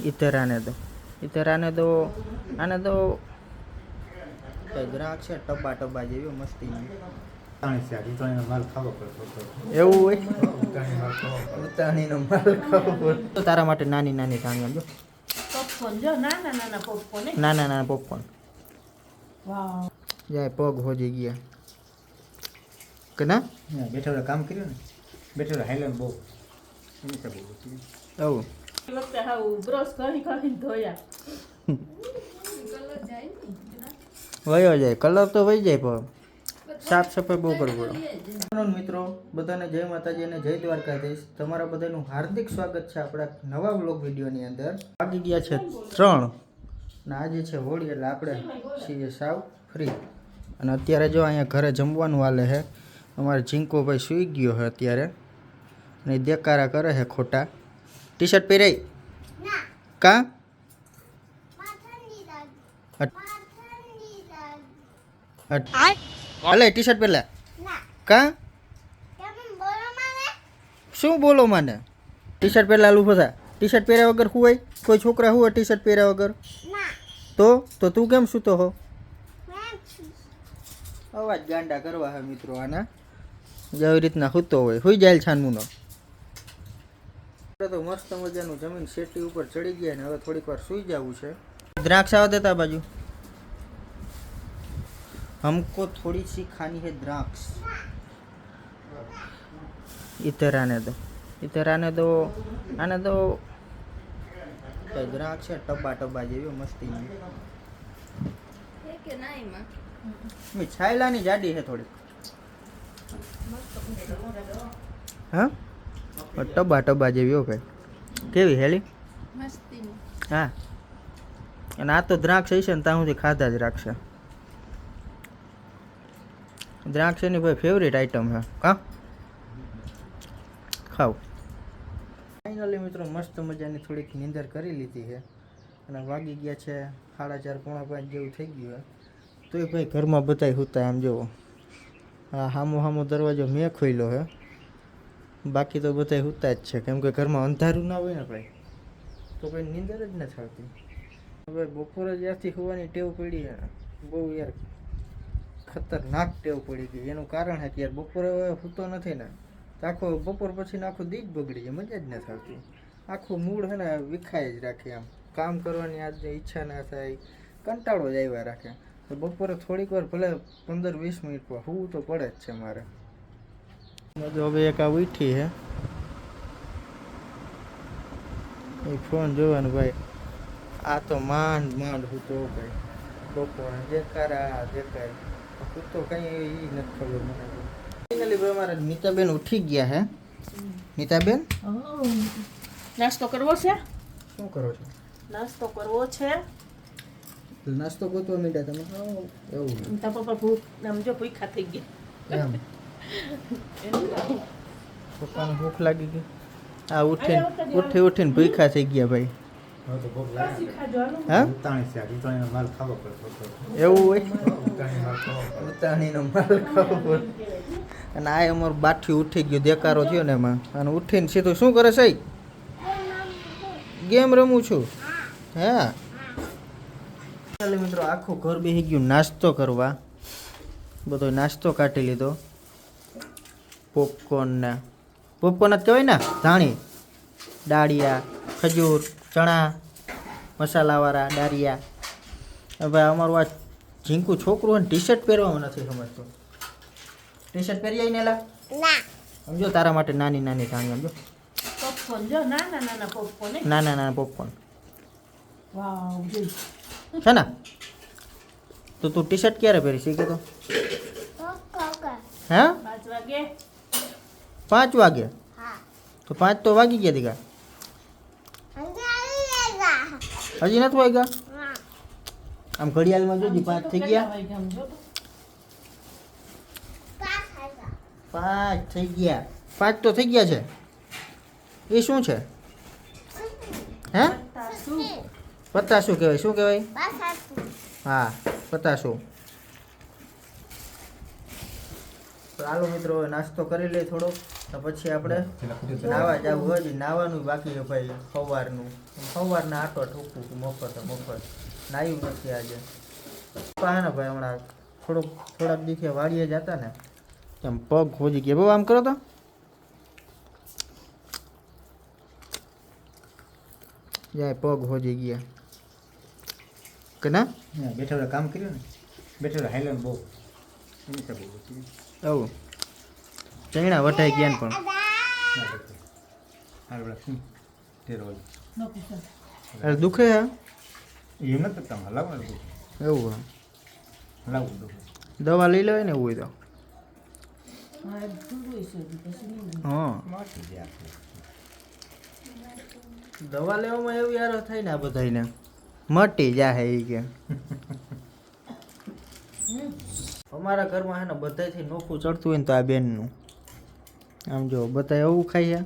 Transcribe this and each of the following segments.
ઇધર આને દો ઇધર આને દો. આને દ્રાક્ષ છે? ટબ્બા ટબ્બા જેવી હતો એવું હોય? ઉતાણીનો માલ ખાવો તો તારા માટે નાની નાની સમજો જો. નાના નાના પોપકોર્ન જાય પગ હોજી ગયા. કે ના? હા, બેઠા કામ કર્યું ને. બેઠા હાઈલાઈન બહુ. એવું વખતે હાવ બ્રશ કરી કરીને ધોયા વયો જાય કલર તો વહી જાય પણ સાફ સફાઈ બહુ કરવું પડે. મિત્રો બધાને જય માતાજી અને જય દ્વારકાધીશ. તમારા બધાનું હાર્દિક સ્વાગત છે આપણા નવા બ્લોગ વિડીયોની અંદર. વાગી ગયા છે ત્રણ. અને આજે છે હોળી એટલે આપણે છીએ સાવ ફ્રી અને અત્યારે જો અહીંયા ઘરે જમવાનું હાલે છે અમારે ઝીંકો ભાઈ સૂઈ ગયો છે અત્યારે. અને દેકારા કરે છે ખોટા. ટી શર્ટ પહેરાય કા? અલે ટી શર્ટ પહેલા કા? શું બોલો મને? ટી શર્ટ પહેલા આલુ ફસા ટી શર્ટ પહેર્યા વગર શું હોય? કોઈ છોકરા હોય ટી શર્ટ પહેર્યા વગર? તો? તો તું કેમ સૂતો હો? અવાજ ગાંડા કરવા હે મિત્રો આના. જેવી રીતના સૂતો હોય. સુઈ જાય છાનમુનો આપણે તો મસ્ત મજાનું જમીન શેટી ઉપર ચડી ગયા ને હવે થોડીક વાર સુઈ જવું છે દ્રાક્ષ આવા દેતા બાજુ हमको थोड़ी सी खानी है द्राक्ष इधर आने दो इधर आने दो आने दो કઈ દ્રાક્ષ છે ટબ્બા ટબ્બા જેવી મસ્તીની મી છાયલાની જાડી છે થોડી હા પણ ટબ્બા ટબ્બા જેવી હો ભાઈ. કેવી હેલી? હા. અને આ તો દ્રાક્ષ હશે ને ત્યાં સુધી ખાધા જ રાખશે. દ્રાક્ષ એની ભાઈ ફેવરેટ આઈટમ છે હા? ખાવ. ફાઇનલી મિત્રો મસ્ત મજાની થોડીક નીંદર કરી લીધી છે અને વાગી ગયા છે સાડા ચાર પોણા પાંચ જેવું થઈ ગયું તો એ ભાઈ ઘરમાં બધાય હુતા આમ જુઓ હા હામો હામો દરવાજો મેં ખોલ્યો છે બાકી તો બધાય સૂતા જ છે. કેમ કે ઘરમાં અંધારું ના હોય ને ભાઈ, તો ભાઈ નીંદર જ નથી આવતી. હવે બપોરે જ્યારથી હોવાની ટેવ પડી બહુ યાર ખતરનાક ટેવ પડી ગઈ. એનું કારણ છે કે યાર બપોરે સૂતો નથી ને, તો આખો બપોર પછી આખું દીજ બગડી જાય, મજા જ નથી આવતી. આખું મૂળ છે ને વિખાય જ રાખે આમ. કામ કરવાની આજ ઈચ્છા ના થાય, કંટાળો જ આવ્યા રાખે. તો બપોરે થોડીક વાર ભલે પંદર વીસ મિનિટ પર હોવું તો પડે જ છે મારે. જો હવે એક આ ઉઠી છે એ ફોન જોવાનું ભાઈ આ તો માંડ માંડ હું તો ભાઈ બપોરે જે કારા જે કાંઈ હું તો કંઈ એ નથી ખબર મને ફાઇનલી ભાઈ અમારા નીતાબેન ઉઠી ગયા હે નીતાબેન નાસ્તો કરવો છે શું કરો છો નાસ્તો કરવો છે નાસ્તો ગોતવા માંડ્યા તમે એવું તારા પપ્પા ભૂખ આમ જો ભૂખા થઈ ગયા એમ એનું કામ. પપ્પાને ભૂખ લાગી ગઈ. આ ઉઠીને ઉઠી ઉઠીને ભૂખા થઈ ગયા ભાઈ. હા? એવું હોય? ઉતાણીનો માલ ખાવો અને આ અમારું બાઠી ઉઠી ગયું દેકારો થયો ને એમાં. અને ઉઠીને સીધું શું કરે છે? ગેમ રમું છું. હા? ચાલે મિત્રો આખું ઘર બેસી ગયું નાસ્તો કરવા. બધો નાસ્તો કાઢી લીધો. પોપકોર્ન ને. પોપકોર્ન જ કહેવાય ને ધાણી. દાળિયા ખજૂર ચણા મસાલાવાળા દાળિયા હવે અમારું આ ઝીંકું છોકરું હોય ને ટી શર્ટ પહેરવામાં નથી સમજતો. ટી શર્ટ પહેરી આવીને એલા? સમજો તારા માટે નાની નાની ધાણી સમજો. પોપકોર્ન જો નાના નાના પોપકોર્ન નાના નાના પોપકોર્ન. વાવ છે ને? તો તું ટી શર્ટ ક્યારે પહેરી શીખે તો? હે? પાંચ વાગે. પાંચ વાગે? તો પાંચ તો વાગી ગયા દીકા હજી નથી વાગ્યા? આમ ઘડિયાળમાં જોજી પાંચ થઈ ગયા. પાંચ થઈ ગયા. પાંચ તો થઈ ગયા છે. એ શું છે? હે. પતાસું કહેવાય? શું કહેવાય? હા પતાસું તો હાલો મિત્રો નાસ્તો કરી લઈએ થોડો તો પછી આપણે નાવા જવું હજી નાવાનું બાકી છે ભાઈ સવારનું. સવારના આટો ઠોકું છું મફત મફત. નાયું નથી આજે. પાને ભાઈ હમણાં થોડોક થોડાક દીખે વાડીએ જતા ને એમ પગ ખોજી ગયા. બહુ આમ કરો તો. જાય પગ હોજી ગયા. કે ના? બેઠા કામ કર્યું ને. બેઠા બેઠા બહુ. એની થયું. આવું ચણા વટાઈ ગયા પણ. અરે દુખે હે એમ નથી કરતા હલાવવાનું દુઃખ. એવું હે હલાવવું દુઃખ. દવા લઈ લેવાય ને એવું હોય તો હા. દવા લેવામાં એવું યાર થાય ને આ બધાને મટી જાહે એ કે. અમારા ઘરમાં છે ને બધાથી નોખું ચડતું હોય ને તો આ બેનનું. આમ જો બધા એવું ખાય છે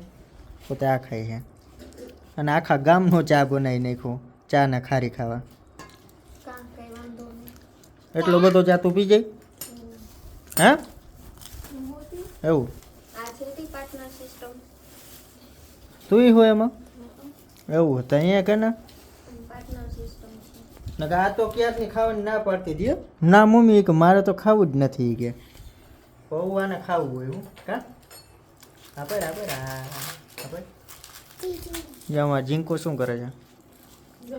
પોતે આ ખાય છે. અને આખા ગામનો ચા બનાવી નાખ્યો ચા ને ખારી ખાવા. એટલો બધો ચા તું પી જાય? હા? એવું? તે હોય એમાં? એવું તો અહીંયા કે ના? છે નકર આ તો ક્યારની ખાવાની ના પાડતી દે ના મમ્મી કે મારે તો ખાવું જ નથી કે. પૌવાને ખાવું હોય એવું? કા? આપે આપે આપે જામાં જીંકો શું કરે છે?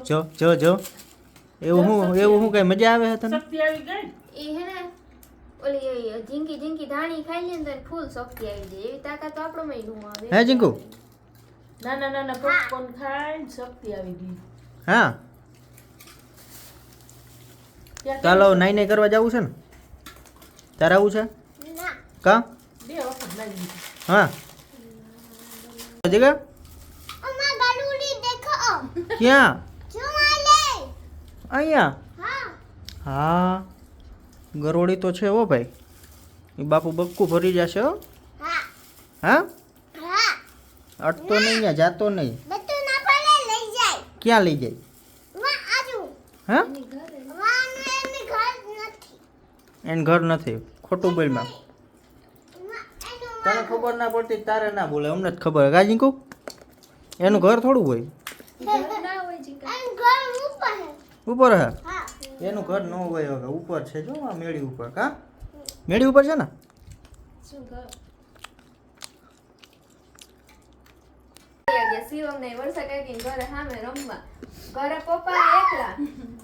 જો. જો જો એવું હું એવું હું કઈ મજા આવે છે તને? શક્તિ આવી ગઈ? એ હે ને ઓલી જીંકી જીંકી ધાણી ખાઈ લે ને તો ફૂલ શક્તિ આવી જાય. એવી તાકાત તો આપણો નું આવે. હે જીંકુ? ના ના ના ના પોપકોર્ન ખાઈ શક્તિ આવી ગઈ. હા. ચાલો નાઈ નાઈ કરવા જવું છે ને? તારે આવું છે? કા. હા. જગા અમાર ક્યાં? અહીંયા? હા. ગરોળી તો છે હો ભાઈ. એ બાપુ બક્કું ભરી જશે હો. હા. અટતો નહીં અહીંયા જાતો નહીં. ક્યાં લઈ જાય? હા એને ઘર નથી, ખોટું બોલમાં તને ખબર ના પડતી તારે ના બોલે, અમને જ ખબર ગાજીકુ એનું ઘર થોડું હોય. ઉપર હે? એનું ઘર ન હોય હવે, ઉપર છે જો, આ મેળી ઉપર કા મેળી ઉપર છે ને? ઘરે પપ્પા એકલા.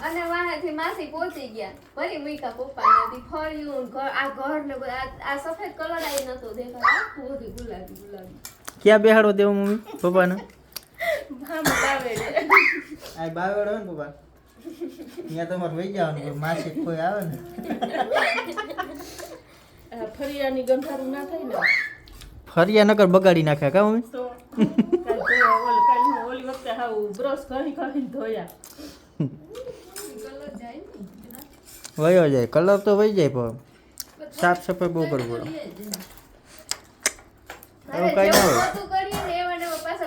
અને વાહેથી માસી પહોંચી ગયા. ફરી મૂકા પપ્પા નથી ફર્યું ઘર આ ઘર ને આ- આ સફેદ કલર આવી નતો દેખાતો. આખું બધું ગુલાબી ગુલાબી. ક્યાં બેહાડો દેવો મમ્મી પપ્પાને? આ બાવેડ હોય ને પપ્પા? ત્યાં તમારે વહી જવાનું માસી કોઈ આવે ને? આ ફરિયાની ગંધારું ના થાય ને. ફરિયા નકર બગાડી નાખ્યા કા મમ્મી તો કાલ ધોયા ઓલ કાલ હું ઓલી વખતે હાવ બ્રશ કરી કરીને ધોયા. વયો જાય. કલર તો વહી જાય પણ સાફ સફાઈ બહુ કરવું પડે. એવું કાંઈ ના હોય.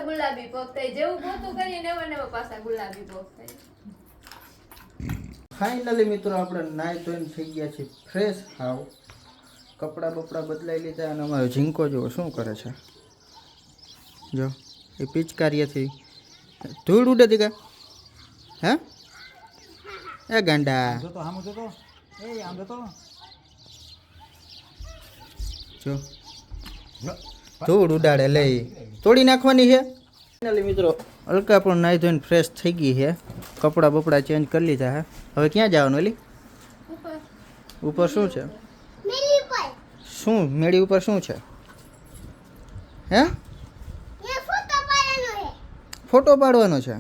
ગુલાબી જેવું પોતું કરીએ પાછા ગુલાબી ફાઇનલી મિત્રો આપણે નાઈ ધોઈને થઈ ગયા છીએ ફ્રેશ હાવ. કપડાં બપડા બદલાઈ લીધા અને અમારો ઝીંકો જુઓ શું કરે છે? જો એ પિચકારીએથી ધૂળ ઉડે દીકા હે? એ ગાંડા. એ આમ જો. ધૂળ ઉડાડે લઈ. તોડી નાખવાની છે? ફાઇનલી મિત્રો. અલકા પણ નાહી ધોઈને ફ્રેશ થઈ ગઈ છે. કપડાં બપડા ચેન્જ કરી લીધા હે હવે ક્યાં જવાનું એલી ઉપર શું છે? શું? મેળી ઉપર શું છે? હે? ફોટો પાડવાનો છે.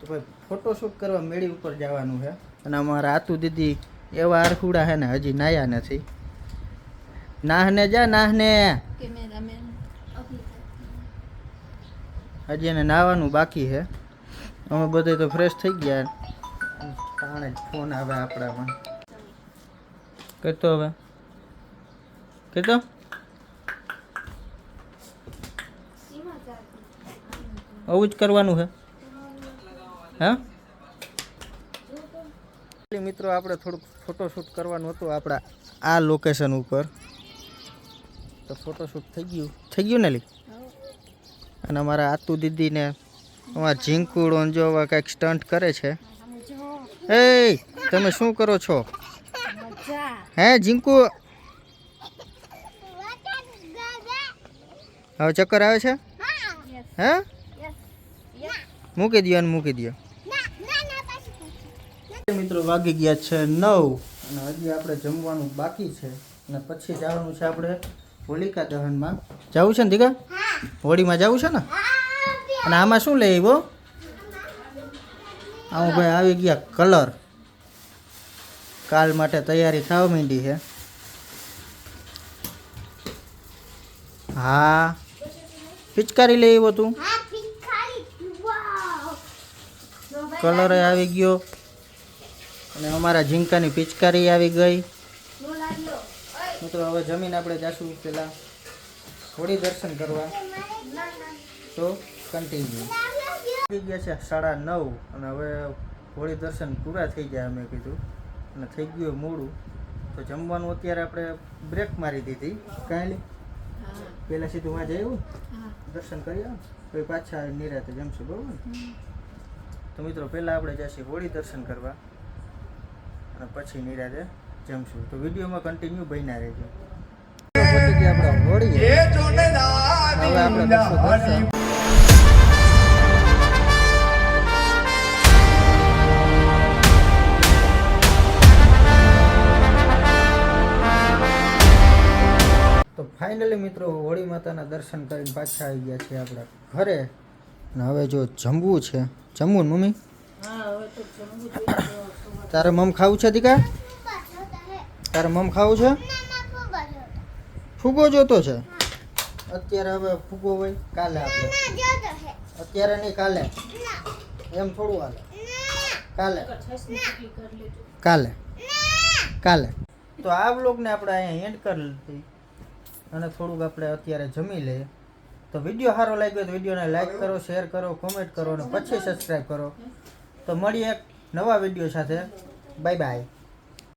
તો ભાઈ ફોટોશૂટ કરવા મેળી ઉપર જવાનું છે. અને અમારા આતુ દીદી એવા આરખુડા છે ને હજી નાયા નથી. નાહને જા નાહને. હજી એને નાહવાનું બાકી છે. અમે બધે તો ફ્રેશ થઈ ગયા. તાણે ફોન આવે આપણામાં. કહેતો હવે? કરતો આવું જ કરવાનું છે હા? મિત્રો આપણે થોડુંક ફોટોશૂટ કરવાનું હતું આપણા આ લોકેશન ઉપર. તો ફોટોશૂટ થઈ ગયું. થઈ ગયું ને લી? અને અમારા આતુ દીદીને અમારા ઝીંકુડો જો હવે કંઈક સ્ટન્ટ કરે છે. એ તમે શું કરો છો? હે ઝીંકુ? હવે ચક્કર આવે છે? હે? મૂકી દો અને મૂકી દો મિત્રો વાગી ગયા છે નવ અને હજી આપણે જમવાનું બાકી છે અને પછી જવાનું છે આપણે હોલિકા દહનમાં. જવું છે ને દીકા? હોળીમાં જવું છે ને? અને આમાં શું લઈ આવ્યો? આવું ભાઈ આવી ગયા કલર. કાલ માટે તૈયારી થવા માંડી છે. હા. પિચકારી લઈ આવ્યો તું? કલર આવી ગયો અને અમારા ઝીંકાની પિચકારી આવી ગઈ. મિત્રો હવે જમીન આપણે જાશું પેલા થોડી દર્શન કરવા. તો કન્ટિન્યુ થઈ ગયા છે સાડા નવ અને હવે હોળી દર્શન પૂરા થઈ ગયા અમે કીધું. અને થઈ ગયું મોડું. તો જમવાનું અત્યારે આપણે બ્રેક મારી દીધી. કાંઈ પહેલાં સીધું વાંચે આવ્યું દર્શન કરી આવો. પછી પાછા નિરાતે જમશું બરોબર? તો મિત્રો પહેલાં આપણે જઈશું હોળી દર્શન કરવા અને પછી નિરાતે જમશું. તો વિડીયોમાં કન્ટિન્યુ બન્યા રહેજો. આપણા હોળી હવે આપણે તો ફાઇનલી મિત્રો હોળી માતાના દર્શન કરીને પાછા આવી ગયા છે આપણા ઘરે. અને હવે જો જમવું છે જમવું ને મમ્મી? તારે મમ ખાવું છે દીકા? તારે મમ ખાવું છે? ફૂગો જોતો છે? અત્યારે હવે ફૂગો હોય, કાલે આપણે. અત્યારે નહીં, કાલે. એમ થોડું હાલે. કાલે. કાલે. કાલે. તો આ બ્લોગને આપણે અહીંયા એન્ડ કરી લીધી. અને થોડુંક આપણે અત્યારે જમી લઈએ. તો વીડિયો સારો લાગ્યો તો વિડીયોને લાઈક કરો શેર કરો કોમેન્ટ કરો અને પછી સબસ્ક્રાઈબ કરો. તો મળીએ એક નવા વીડિયો સાથે. Bye bye